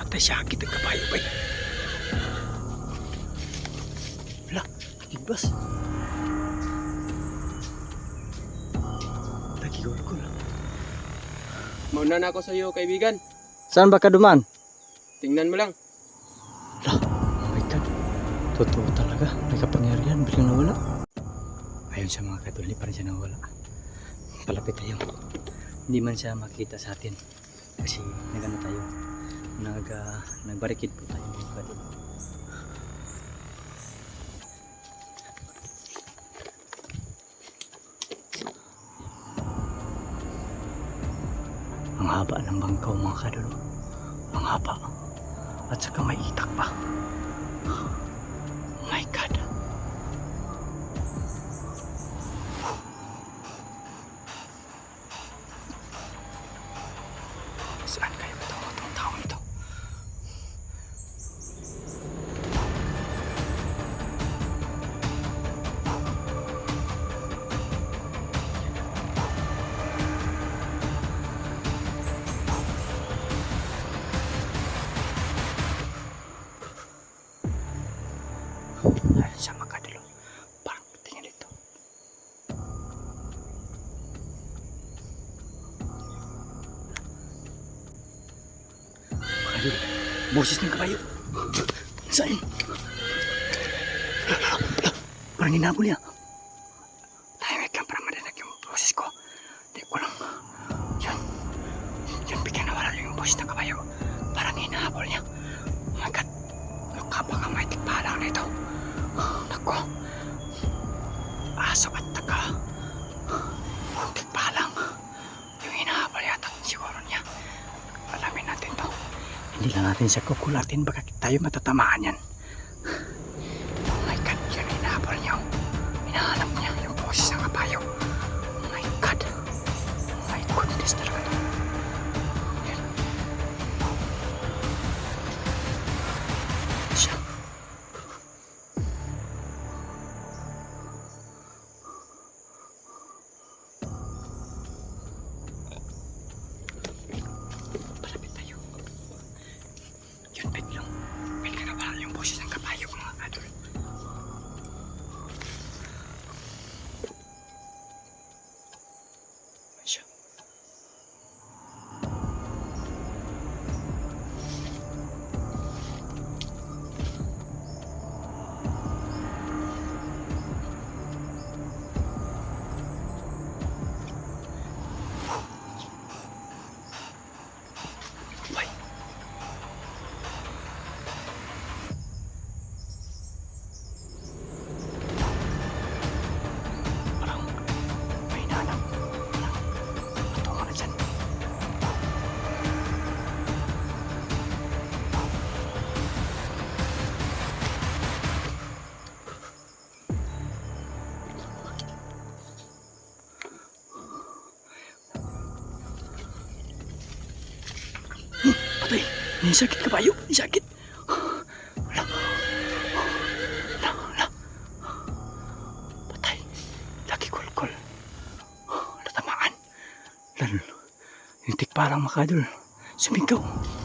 Atay sakit ang kabayo bay. Wala, ibas. Tagigol ko lang. Mauna na ako sa iyo, kaibigan. Saan ba ka duman? Tingnan mo lang. Oh my God. Totoo talaga. May kapangyarihan. Biglang nawala. Ayun siya mga kadol. Hindi pa rin siya nawala. Palapit tayo. Hindi man siya makita sa atin. Kasi nagano tayo. Nag, uh, nagbarikid po tayo mga kadol. Ang haba ng bangkaw mga kadol. Ang haba. At saka may itak pa. Boses ng kabayo. Saan? Parang hinabol niya. Tahimik lang para marinig yung boses ko. Di ko lang. Yun. Yun, bigyan nawala yung boses ng kabayo. Parang hinahabol niya. Oh my God. Baka may tikbalang na ito. Nako. Aso at taka. Yung tikbalang. Yung hinahabol yata siguro niya. Alamin natin to. Hindi lang natin siya kukulatin. Baka tayo matatamaan yan. Patay! May sakit ka ba yun? May sakit! Wala. Wala, wala. Patay. Lagi kulkol. Natamaan. Lalo. Yung tikparang makadol. Sumigaw. Tatamaan.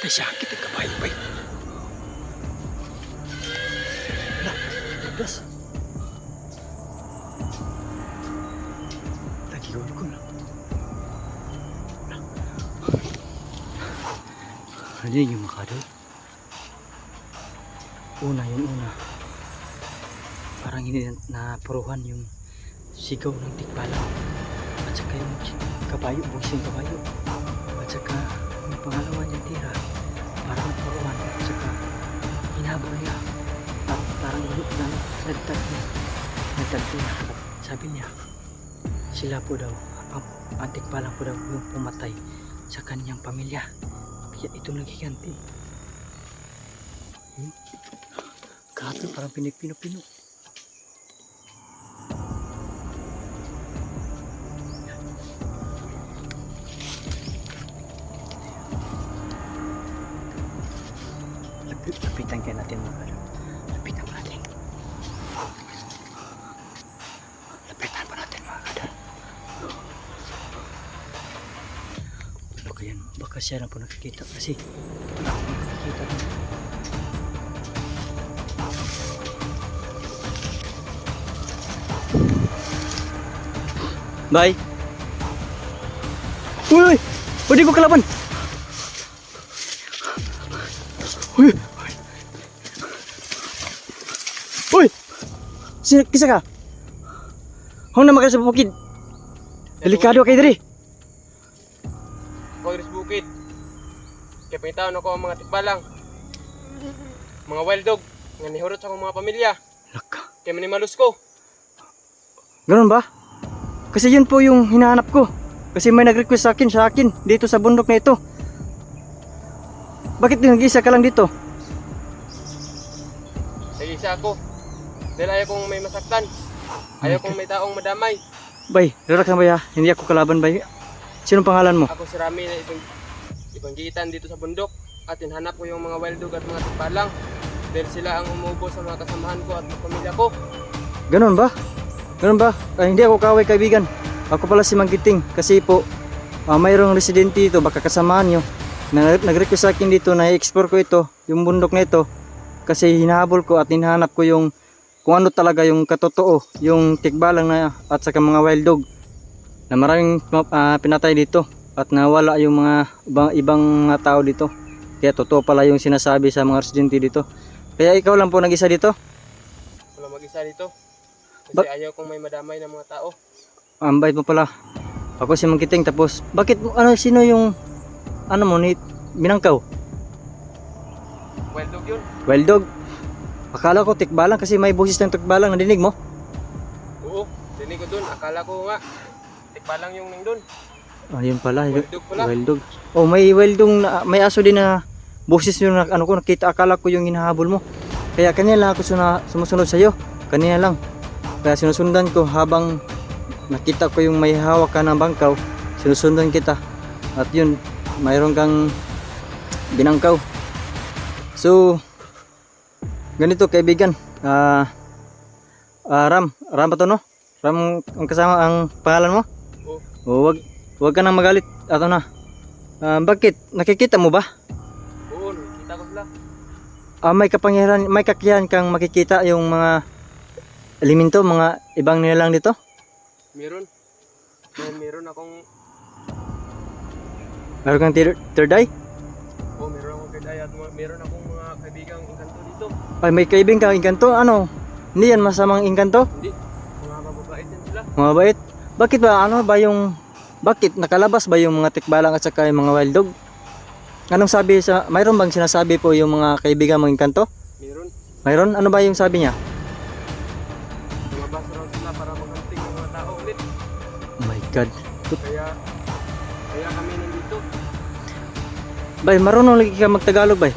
Patay sakit ang kabayo bay. Wala, gas. Tagigol ko. Wala. Ano yun yung makado? Una yung una. Parang hindi na napuruhan yung sigaw ng tikbalang. At saka yung kabayo, buwis yung kabayo. At saka pangalawa niyang tira, parang napuruhan. At saka hinabol niya. Parang, parang na, nagtag niya. Nagtag niya. Sabi niya, sila po daw, ang, ang tikbalang po daw yung pumatay sa kanyang pamilya. Kaya ito naghiganti. Hmm? Grabe, parang pinipino-pino. Baka yan, baka siya na po nakikita kasi wala akong nakikita doon. Bye! Uy! Uy! Pwede ko kalaban! Uy! Uy! Uy! Kisa ka? Huwag na makasabot sa bukid. Delikado kayo diri. Ako Iris Bukid. Kaya pangitaon ako ang mga tikbalang. Mga wild dog. Nga nihurot sa akong mga pamilya. Laka. Kaya manimalus ko. Ganun ba? Kasi yun po yung hinahanap ko. Kasi may nag-request sa akin, sa akin, dito sa bundok na ito. Bakit nag-isa ka lang dito? Nag-isa ako. Dahil ayaw kong may masaktan. Ayaw kong may taong madamay. Bay, relax na bay ha. Hindi ako kalaban bay. Sinong pangalan mo? Ako si Rami na ibang ibanggitan dito sa bundok. At hinhanap ko yung mga wild dog at mga tikbalang. Dahil sila ang umubo sa mga kasamahan ko at pamilya ko. Ganun ba? Ganun ba? Ay, hindi ako kaway kaibigan. Ako pala si Manggiting kasi po ah, mayroong residente dito baka kasamahan nyo. Na, nag-request sa akin dito na i-explore ko ito, yung bundok na ito. Kasi hinahabol ko at hinahanap ko yung kung ano talaga yung katotoo, yung tikbalang na at saka mga wild dog na maraming ah, pinatay dito at nawala yung mga ibang, ibang mga tao dito. Kaya totoo pala yung sinasabi sa mga residente dito. Kaya ikaw lang po nag-isa dito? Wala mag-isa dito. Kasi Ba- ayaw kong may madamay ng mga tao. Ang bait mo pala. Ako si Mangkiting tapos bakit ano sino yung ano mo ni binangkaw? Wild dog yun. Wild dog. Akala ko tikbalang kasi may boses ng tikbalang nadinig mo. Oo, dinig ko dun. Akala ko nga. Tikbalang yung ning dun. Ah, yun pala. Wild dog pala. Wild dog. Oh, may wild dog na may aso din na boses yung na, ano ko nakita akala ko yung hinahabol mo. Kaya kanina lang ako suna, sumusunod sa iyo. Kanina lang. Kaya sinusundan ko habang nakita ko yung may hawak ka ng bangkaw, sinusundan kita. At yun, mayroon kang binangkaw. So, ganito kaibigan. Ah, ah, Ram, Ram ba to no? Ram ang kasama ang pangalan mo? Oo. O wag wag ka nang magalit. Ato na. Ah, bakit? Nakikita mo ba? Oo, nakikita ko sila. Ah, may kapangyarihan, may kakayahan kang makikita yung mga elemento, mga ibang nilalang dito? Meron. Meron, meron akong, Meron kang third, third eye? oh, meron akong kagaya at mga- meron akong mga kaibigang inkanto dito. Ay, may kaibing kang inkanto? Ano? Hindi yan masamang inkanto? Hindi, mga mababait din sila. Mga bait? Bakit ba? Ano ba yung... Bakit? Nakalabas ba yung mga tikbalang at saka yung mga wild dog? Anong sabi sa... Mayroon bang sinasabi po yung mga kaibigan mong inkanto? Meron. Mayroon? Ano ba yung sabi niya? Lumabas raw sila para maghunting ng mga tao ulit. Oh my God. Kaya, kaya kami nandito. Bay, marunong lagi ka magtagalog, bay.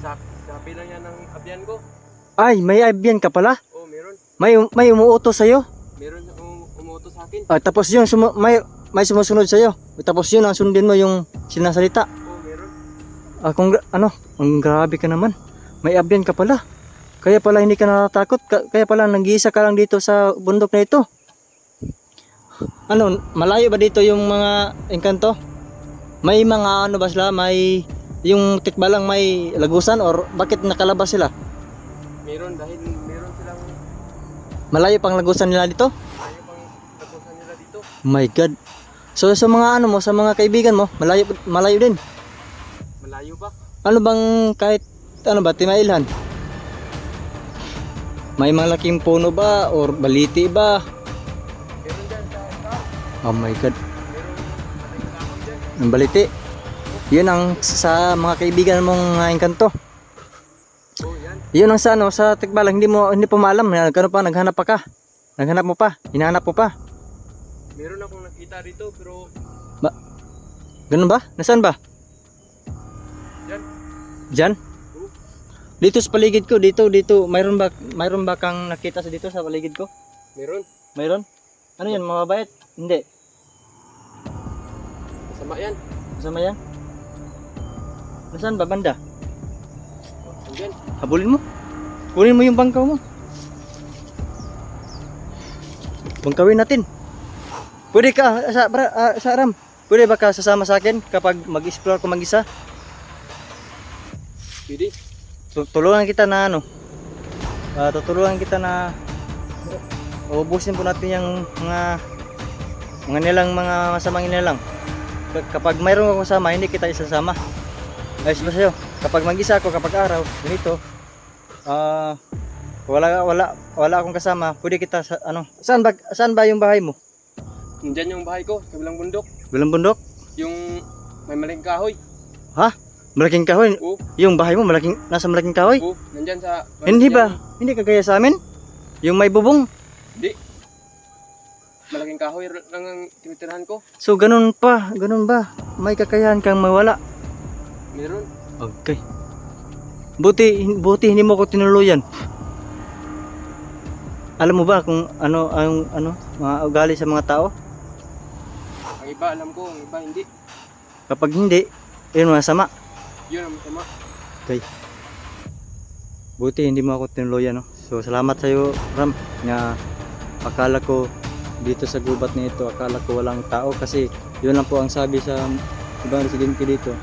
Sa, sabi lang yan ng abyan ko. Ay, may abyan ka pala. Oh, meron. May may umuutos sa'yo. Meron um, umuto sa akin. Ah, tapos yun, sumu- may, may sumusunod sa'yo. Tapos yun, ang sundin mo yung sinasalita. Oh, meron. Ah, kung, ano, ang grabe ka naman. May abyan ka pala. Kaya pala hindi ka natatakot. Ka- kaya pala nag-iisa ka lang dito sa bundok na ito. Ano, malayo ba dito yung mga engkanto? May mga ano ba sila? May yung tikbalang may lagusan or bakit nakalabas sila? Malayo pang lagusan nila dito? ayaw pang tapusan nila dito. My God. So sa mga ano mo, sa mga kaibigan mo, malayo malayo din. Malayo ba? Ano bang kahit ano ba timailhan? May malaking puno ba or baliti ba? Meron dyan sa ikaw. Oh my god, ang baliti. Yun ang sa mga kaibigan mong uh, engkanto. Yun ang sa ano sa tikbalang hindi mo hindi pa maalam na ano pa naghanap pa ka. Naghanap mo pa, hinahanap mo pa. Meron akong nakita dito pero Ganun ba? Nasaan ba? Yan. Diyan? Oo. Dito sa paligid ko, dito, dito, mayroon ba, mayroon ba kang nakita sa dito sa paligid ko? meron. Mayroon? Ano yan, mababait? Hindi. Masama yan. Kasama yan? Nasaan ba banda? Habulin mo. Kunin mo yung bangkaw mo. Bangkawin natin. Pwede ka, sa, bra, ah, sa Ram, pwede ba ka sasama sa akin kapag mag-explore ko mag-isa? Pwede. Tu- tulungan kita na ano ah, tutulungan kita na ubusin po natin yung mga mga nilang mga masamang nilang kapag mayroon akong kasama hindi kita isasama ayos ba sa'yo kapag mag-isa ako kapag araw ganito ah wala wala wala akong kasama pwede kita sa ano saan ba saan ba yung bahay mo Andyan yung bahay ko, kabilang bundok. bilang bundok Yung may malaking kahoy. ha malaking kahoy Oo. yung bahay mo malaking nasa malaking kahoy Oo, nandyan sa... hindi ba hindi kagaya sa amin yung may bubong Hindi. Malaking kahoy lang ang tinitirahan ko. So ganun pa, ganun ba? May kakayahan kang mawala. Meron. Okay. Buti, buti hindi mo ko tinuluyan. Alam mo ba kung ano ang ano mga ugali sa mga tao? Ang iba alam ko, ang iba hindi. Kapag hindi, yun masama. Yun ang masama. Okay. Buti hindi mo ako tinuluyan, no? So salamat sa iyo, Ram, na akala ko dito sa gubat na ito, akala ko walang tao kasi yun lang po ang sabi sa ibang residente dito.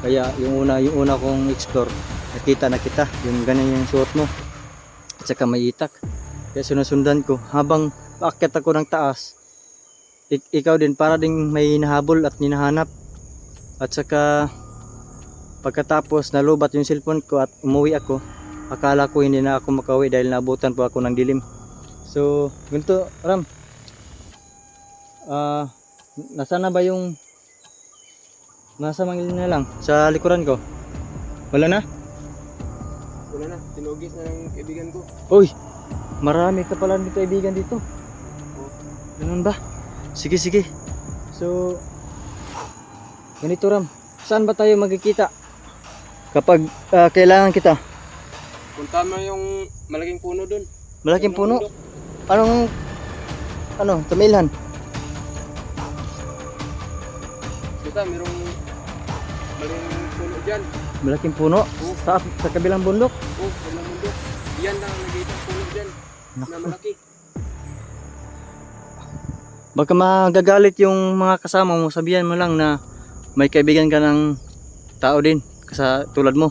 Kaya yung una, yung una kong explore, nakita na kita, yung ganyan yung suot mo. At saka may itak. Kaya sinusundan ko, habang paakyat ako ng taas, ik- ikaw din para ding may hinahabol at hinahanap. At saka pagkatapos nalubat yung cellphone ko at umuwi ako, akala ko hindi na ako makauwi dahil naabutan po ako ng dilim. So, ganito, Ram. Ah, nasaan na ba yung nasa mangilin na lang sa likuran ko? Wala na? Wala na, tinugis na ng kaibigan ko. Uy, marami ka pala dito kaibigan dito. Ganun ba? Sige, sige. So, ganito Ram. Saan ba tayo magkikita? Kapag ah, kailangan kita. Punta mo yung malaking puno dun. Malaking puno. bundok. Anong ano, tamilhan? Basta merong malaking puno dyan. Malaking puno sa, sa kabilang bundok. Oh, kabilang bundok. Yan lang ang nagiging puno dyan. Na Naku. malaki. Baka magagalit yung mga kasama mo, sabihan mo lang na may kaibigan ka ng tao din sa tulad mo.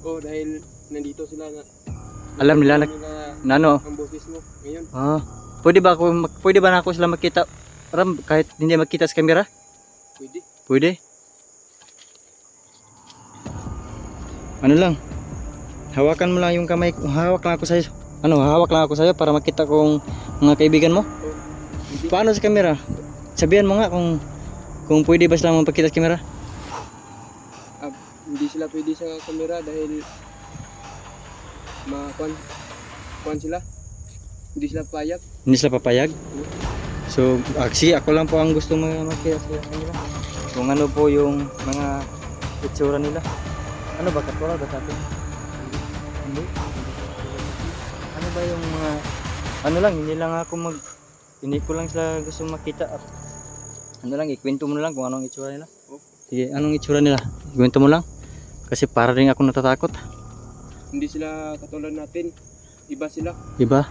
Oh, dahil nandito sila na Alam nila na, na ano, ang boses mo ngayon. ah, pwede ba ako pwede ba na ako sila makita Ram kahit hindi makita sa camera? Pwede. Pwede. Ano lang? Hawakan mo lang yung kamay ko. Hawak lang ako sa Ano, hawak lang ako sa para makita kong mga kaibigan mo. Paano sa camera? Sabihan mo nga kung kung pwede ba sila magpakita sa camera. Ah, hindi sila pwede sa camera dahil makuan kuan sila. Hindi sila payag. Hindi sila papayag. So, actually, ako lang po ang gusto mga makita sa kanila. Kung ano po yung mga itsura nila. Ano ba? Katulad ba sa atin? Hindi. Ano ba yung mga... Ano lang, hindi lang ako mag... Hindi ko lang sila gusto makita at ano lang, ikwento mo na lang kung anong itsura nila. Oh. Sige, anong itsura nila? Ikwento mo lang. Kasi para rin ako natatakot. Hindi sila katulad natin. Iba sila. Diba?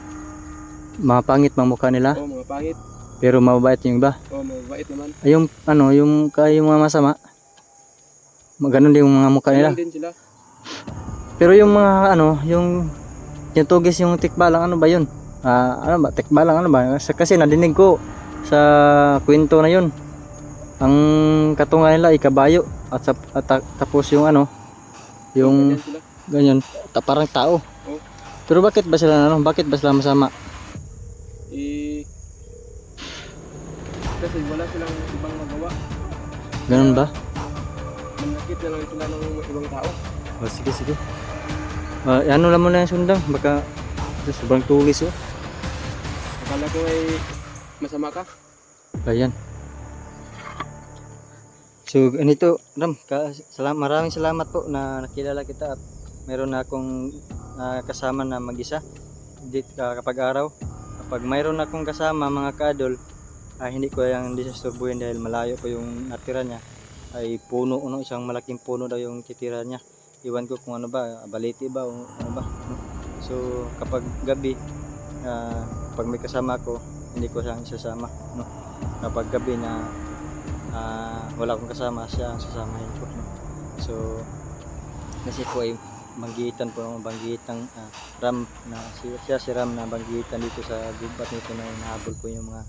Mga pangit mga mukha nila. Oh, mga pangit. Pero mababait yung iba. Oh, mabait naman. Ay, yung ano, yung kaya yung mga masama. Maganon din yung mga mukha nila. Ganun din sila. Pero yung mga ano, yung yung tugis yung tikbalang ano ba yun? Ah, ano ba? Tikbalang ano ba? Kasi nadinig ko sa kwento na yun Ang katungan nila ay kabayo at, at ta- tapos yung ano, yung ganyan, ta- parang tao. Oh. Pero bakit ba sila ano? Bakit ba sila masama? Eh, kasi wala silang ibang magawa. Ganun ba? Na lang sila ng ibang tao. Oh, sige, sige. Ah, ano lang muna yung sundang, baka sobrang tulis oh. Akala ko ay masama ka. Ayan. So, ganito, Ram, ka, salam, maraming salamat po na nakilala kita at meron na akong ah, kasama na mag-isa dit, ah, kapag araw. Kapag mayroon akong kasama, mga kadol, ah, hindi ko yung disasturbuhin dahil malayo po yung natira niya. Ay puno, ano, isang malaking puno daw yung titira niya. Iwan ko kung ano ba, baliti ba o ano ba. So, kapag gabi, ah, pag may kasama ko, hindi ko siyang isasama. No? Kapag gabi na ah, wala akong kasama, siya ang sasamahin ko. No? So, kasi po ay banggitan po ng banggitang ah, Ram na si, siya si Ram na banggitan dito sa gubat nito na inahabol po yung mga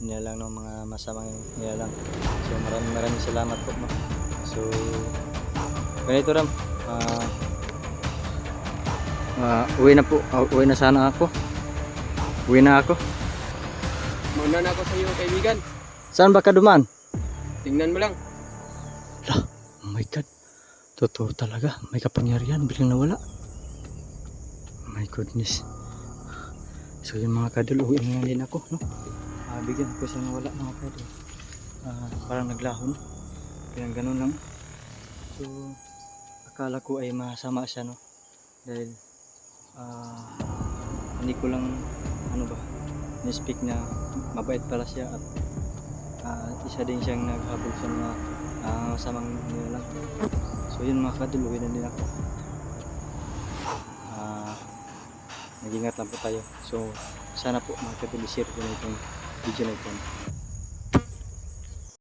nilalang ng mga masamang nilalang. So maraming maraming salamat po. No? So ganito Ram. ah ah, uwi na po. ah, uwi na sana ako. Uwi na ako. Mauna na ako sa iyo, kaibigan. Saan ba ka dumaan? Tingnan mo lang. Oh my God. Totoo talaga. May kapangyarihan. Biglang nawala. My goodness. So yung mga kadol, uwi na din ako. No? Bigyan ko siya nawala mga kadol. Ah, parang naglahon. Kaya ganun lang. So, akala ko ay masama siya, no? Dahil, ah, hindi ko lang, ano ba, ni-speak na mabait pala siya at ah, isa din siyang naghabol sa mga ah, masamang nilalang. So yun mga kadol, uwi na din ako. Ah, nag-ingat lang po tayo. So sana po mga kadol, share ko na itong video na ito.